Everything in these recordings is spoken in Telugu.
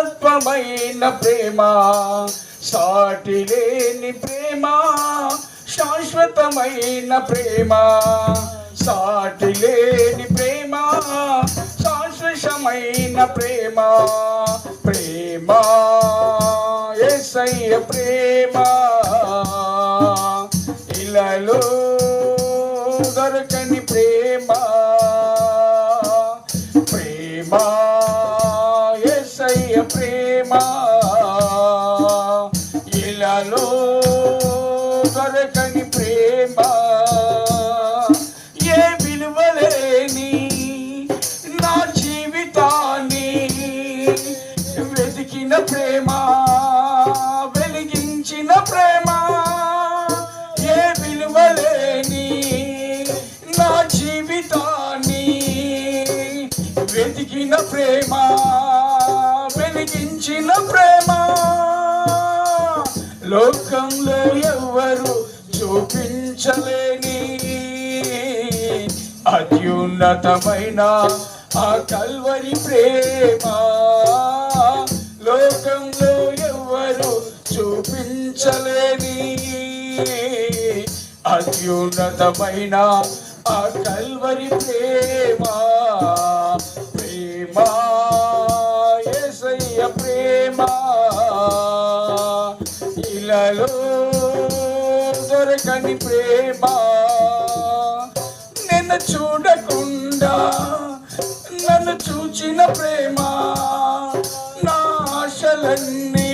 అమరత్వమైన ప్రేమ సాటి లేని ప్రేమ శాశ్వతమైన ప్రేమ సాటి లేని ప్రేమ శాశ్వతమైన ప్రేమ ప్రేమ ఎసయ్య ప్రేమ. ఇలలో దొరకని ప్రేమ ప్రేమ. ఇలలో దొరకని ప్రేమ. ఏ విలువలేని నా జీవితాన్ని వెతికిన ప్రేమ వెలిగించిన ప్రేమ. ఏ విలువలేని నా జీవితాన్ని వెతికిన ప్రేమ వెలిగించిన ప్రేమ. లోకంలో ఎవరు చూపించలేని అత్యున్నతమైన ఆ కల్వరి ప్రేమ. లోకంలో ఎవరు చూపించలేని అత్యున్నతమైన ఆ కల్వరి ప్రేమ. ప్రేమ ఏసయ్య ప్రేమ. ఇలలో దొరకని ప్రేమ నిన్ను చూడకుండా నన్ను చూచిన ప్రేమ నా ఆశలన్నీ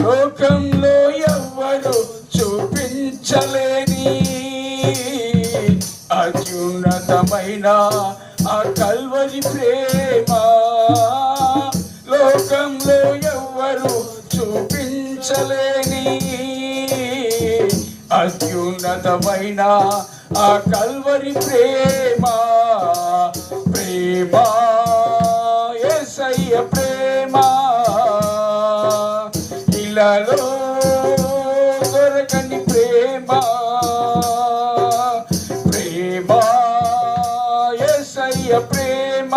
లోకంలో ఎవ్వరు చూపించలేని అత్యున్నతమైన ఆ కల్వరి ప్రేమ. లోకంలో ఎవ్వరు చూపించలేని అత్యున్నతమైన ఆ కల్వరి ప్రేమ. ఇలాలో దొరకని ప్రేమ. ప్రేమ ఎసయ్య ప్రేమ.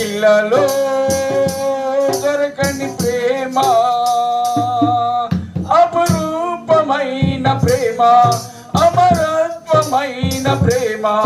ఇళ్ళలో దొరకని ప్రేమ. అపరూపమైన ప్రేమ అమరత్వమైన ప్రేమ.